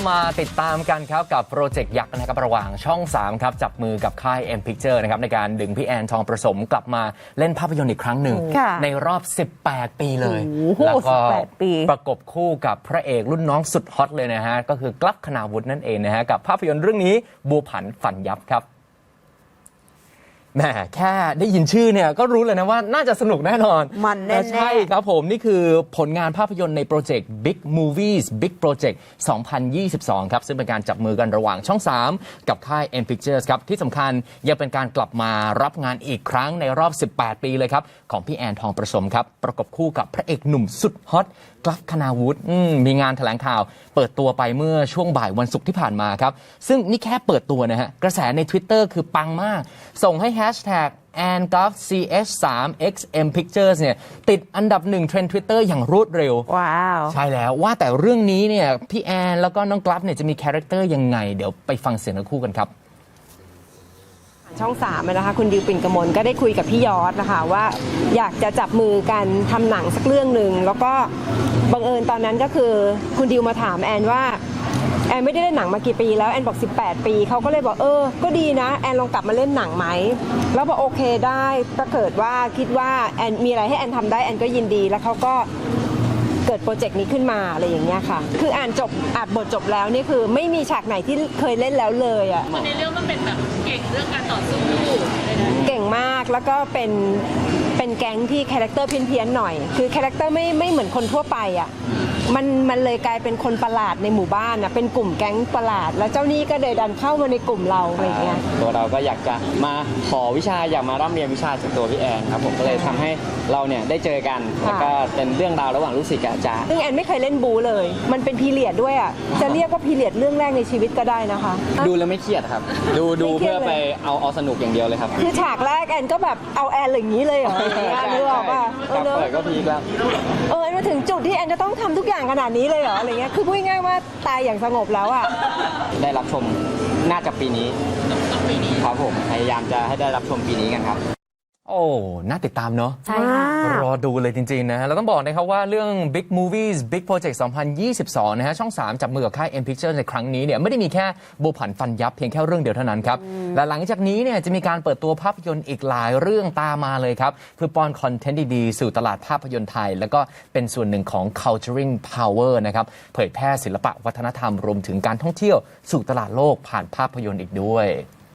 มาติดตามกันครับกับโปรเจกต์ยักษ์นะครับระหว่างช่อง 3 ครับ จับมือกับค่าย M Picture นะครับในการดึงพี่แอนทองประสมกลับมาเล่นภาพยนตร์อีกครั้งหนึ่ง ค่ะในรอบ 18 ปีเลย โอ้โหแล้วก็18ปี ประกบคู่กับพระเอกรุ่นน้องสุดฮอตเลยนะฮะ ก็คือกลับคณาวุฒินั่นเองนะฮะ กับภาพยนตร์เรื่องนี้บัวผันฝันยับครับ แหมแค่ได้ยินชื่อเนี่ยก็รู้เลยนะว่าน่าจะสนุกแน่นอนมันแน่ๆ ใช่ครับผม นี่คือผลงานภาพยนตร์ในโปรเจกต์ Big Movies Big Project 2022 ครับ ซึ่งเป็นการจับมือกันระหว่างช่อง 3 กับค่าย M Pictures ครับ ที่สำคัญยังเป็นการกลับมารับงานอีกครั้งในรอบ 18 ปีเลยครับ ของพี่แอนทองประสมครับ ประกบคู่กับพระเอกหนุ่มสุดฮอตกลัฟคณาวุฒิอืมมีงานแถลงข่าว เปิดตัวไปเมื่อช่วงบ่ายวันศุกร์ที่ผ่านมาครับซึ่งนี่แค่เปิดตัวนะฮะกระแสใน Twitter คือปังมาก ส่งให้แฮชแท็ก and g o v ch3xm pictures เนี่ยติดอันดับหนึ่งเทรนด์ Twitter อย่างรวดเร็ว ว้าว ใช่แล้วว่าแต่เรื่องนี้เนี่ยพี่แอนแล้วก็น้องกลัฟเนี่ยจะมีคาแรคเตอร์ยังไง เดี๋ยวไปฟังเสียงทั้งคู่กันครับ ช่องสามอะนะคะคุณดิวปิ่นกมลก็ได้คุยกับพี่ยอดนะคะว่าอยากจะจับมือกันทำหนังสักเรื่องหนึ่งแล้วก็บังเอิญตอนนั้นก็คือคุณดิวมาถามแอนว่า แอนไม่ได้เล่นหนังมากี่ปีแล้วแอนบอก 18 ปีเขาก็เลยบอกเออ ก็ดีนะ แอนลองกลับมาเล่นหนังไหมแล้วบอกโอเคได้ถ้าเกิดว่าคิดว่าแอนมีอะไรให้แอนทำได้แอนก็ยินดีแล้วเขาก็เกิดโปรเจกต์นี้ขึ้นมาอะไรอย่างเงี้ยค่ะ คืออ่านจบอ่านบทจบแล้วนี่คือไม่มีฉากไหนที่เคยเล่นแล้วเลยอะในเรื่องมันเป็นแบบเก่งเรื่องการต่อสู้เลยนะเก่งมากแล้วก็เป็นเป็นแก๊งที่คาแรคเตอร์เพี้ยนๆหน่อย คือคาแรคเตอร์ไม่ไม่เหมือนคนทั่วไปอะ มันมันเลยกลายเป็นคนประหลาดในหมู่บ้านอะเป็นกลุ่มแก๊งประหลาด แล้วเจ้าหนี้ก็เลยดันเข้ามาในกลุ่มเราอะไรอย่างเงี้ยตัวเราก็อยากจะมาขอวิชาอยากมาร่ำเรียนวิชาจากตัวพี่แอนครับผมก็เลยทำให้เราเนี่ยได้เจอกันแล้วก็เป็นเรื่องราวระหว่างลูกศิษย์กับอาจารย์ซึ่งแอนไม่เคยเล่นบูเลย มันเป็นพีเรียดด้วยอะจะเรียกว่าพีเรียดเรื่องแรกในชีวิตก็ได้นะคะ ดูแล้วไม่เครียดครับ ดูดูไม่เครียเพื่ดอเลยไปเอาเอาสนุกอย่างเดียวเลยครับคือฉากแรกแอนก็แบบเอาแอนอย่างนี้เลยเหรออย่างเงี้ยนึกออกป่ะเอครัอบเนอะเปิดก็พีคแล้วเออมาถึงจุดที่แอนจะต้องทำทุกอย่างขนาดนี้เลยเหรออะไรเงี้ยคือพูดง่ายๆว่าตายอย่างสงบแล้วอะ ได้รับชมน่าจะปีนี้ครับผมพยายามจะให้ได้รับชมปีนี้กันครับ โอ้ น่าติดตามเนาะ ใช่ค่ะ รอดูเลยจริง ๆ นะฮะเราต้องบอกนะครับว่าเรื่อง Big Movies Big Project 2022 นะฮะ ช่อง 3 จับมือกับค่าย M Pictures ในครั้งนี้เนี่ย ไม่ได้มีแค่บัวผันฟันยับเพียงแค่เรื่องเดียวเท่านั้นครับ และหลังจากนี้เนี่ยจะมีการเปิดตัวภาพยนตร์อีกหลายเรื่องตามมาเลยครับ เพื่อป้อนคอนเทนต์ดี ๆ สู่ตลาดภาพยนตร์ไทย แล้วก็เป็นส่วนหนึ่งของ culturing power นะครับ เผยแพร่ศิลปะวัฒนธรรมรวมถึงการท่องเที่ยวสู่ตลาดโลกผ่านภาพยนตร์อีกด้วย